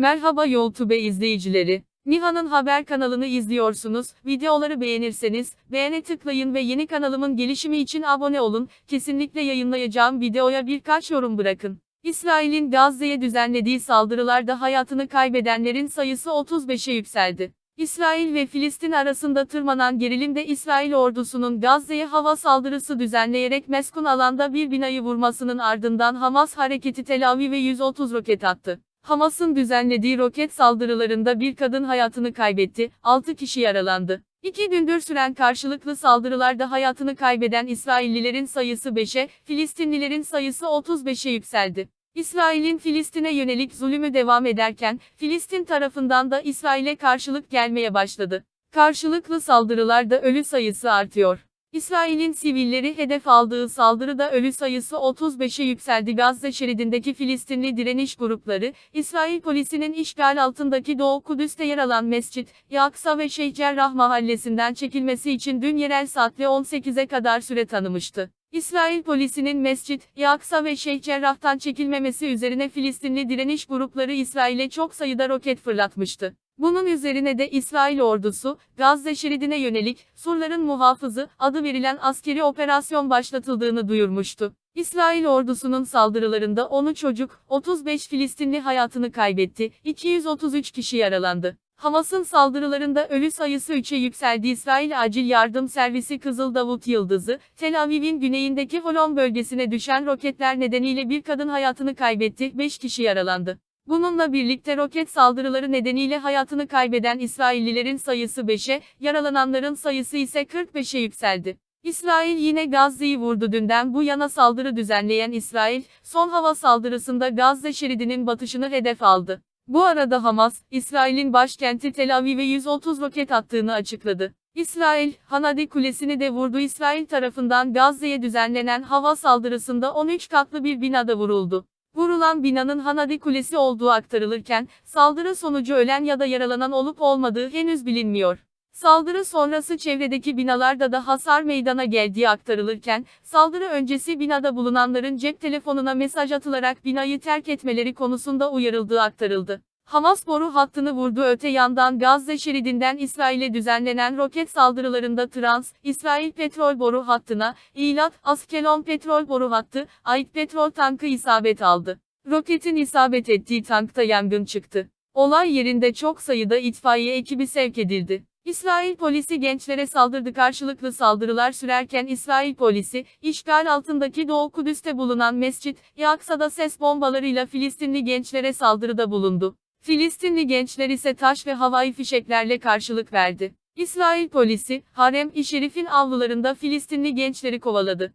Merhaba YouTube izleyicileri. Niha'nın haber kanalını izliyorsunuz. Videoları beğenirseniz beğene tıklayın ve yeni kanalımın gelişimi için abone olun. Kesinlikle yayınlayacağım videoya birkaç yorum bırakın. İsrail'in Gazze'ye düzenlediği saldırılarda hayatını kaybedenlerin sayısı 35'e yükseldi. İsrail ve Filistin arasında tırmanan gerilimde İsrail ordusunun Gazze'ye hava saldırısı düzenleyerek meskun alanda bir binayı vurmasının ardından Hamas hareketi Tel Aviv'e 130 roket attı. Hamas'ın düzenlediği roket saldırılarında bir kadın hayatını kaybetti, 6 kişi yaralandı. İki gündür süren karşılıklı saldırılarda hayatını kaybeden İsraillilerin sayısı 5'e, Filistinlilerin sayısı 35'e yükseldi. İsrail'in Filistin'e yönelik zulümü devam ederken, Filistin tarafından da İsrail'e karşılık gelmeye başladı. Karşılıklı saldırılarda ölü sayısı artıyor. İsrail'in sivilleri hedef aldığı saldırıda ölü sayısı 35'e yükseldi. Gazze şeridindeki Filistinli direniş grupları, İsrail polisinin işgal altındaki Doğu Kudüs'te yer alan Mescit, Yaksa ve Şeyh Cerrah mahallesinden çekilmesi için dün yerel saatle 18'e kadar süre tanımıştı. İsrail polisinin Mescit, Yaksa ve Şeyh Cerrah'tan çekilmemesi üzerine Filistinli direniş grupları İsrail'e çok sayıda roket fırlatmıştı. Bunun üzerine de İsrail ordusu, Gazze şeridine yönelik, Surların Muhafızı, adı verilen askeri operasyon başlatıldığını duyurmuştu. İsrail ordusunun saldırılarında 10 çocuk, 35 Filistinli hayatını kaybetti, 233 kişi yaralandı. Hamas'ın saldırılarında ölü sayısı 3'e yükseldi. İsrail Acil Yardım Servisi Kızıl Davut Yıldızı, Tel Aviv'in güneyindeki Holon bölgesine düşen roketler nedeniyle bir kadın hayatını kaybetti, 5 kişi yaralandı. Bununla birlikte roket saldırıları nedeniyle hayatını kaybeden İsraillilerin sayısı 5'e, yaralananların sayısı ise 45'e yükseldi. İsrail yine Gazze'yi vurdu dünden bu yana saldırı düzenleyen İsrail, son hava saldırısında Gazze şeridinin batışını hedef aldı. Bu arada Hamas, İsrail'in başkenti Tel Aviv'e 130 roket attığını açıkladı. İsrail, Hanadi Kulesi'ni de vurdu. İsrail tarafından Gazze'ye düzenlenen hava saldırısında 13 katlı bir binada vuruldu. Vurulan binanın Hanadi Kulesi olduğu aktarılırken, saldırı sonucu ölen ya da yaralanan olup olmadığı henüz bilinmiyor. Saldırı sonrası çevredeki binalarda da hasar meydana geldiği aktarılırken, saldırı öncesi binada bulunanların cep telefonuna mesaj atılarak binayı terk etmeleri konusunda uyarıldığı aktarıldı. Hamas boru hattını vurdu öte yandan Gazze şeridinden İsrail'e düzenlenen roket saldırılarında Trans, İsrail petrol boru hattına, İlat, Askelon petrol boru hattı, ait petrol tankı isabet aldı. Roketin isabet ettiği tankta yangın çıktı. Olay yerinde çok sayıda itfaiye ekibi sevk edildi. İsrail polisi gençlere saldırdı karşılıklı saldırılar sürerken İsrail polisi, işgal altındaki Doğu Kudüs'te bulunan Mescit, Yaksa'da ses bombalarıyla Filistinli gençlere saldırıda bulundu. Filistinli gençler ise taş ve havai fişeklerle karşılık verdi. İsrail polisi, Harem-i Şerif'in avlularında Filistinli gençleri kovaladı.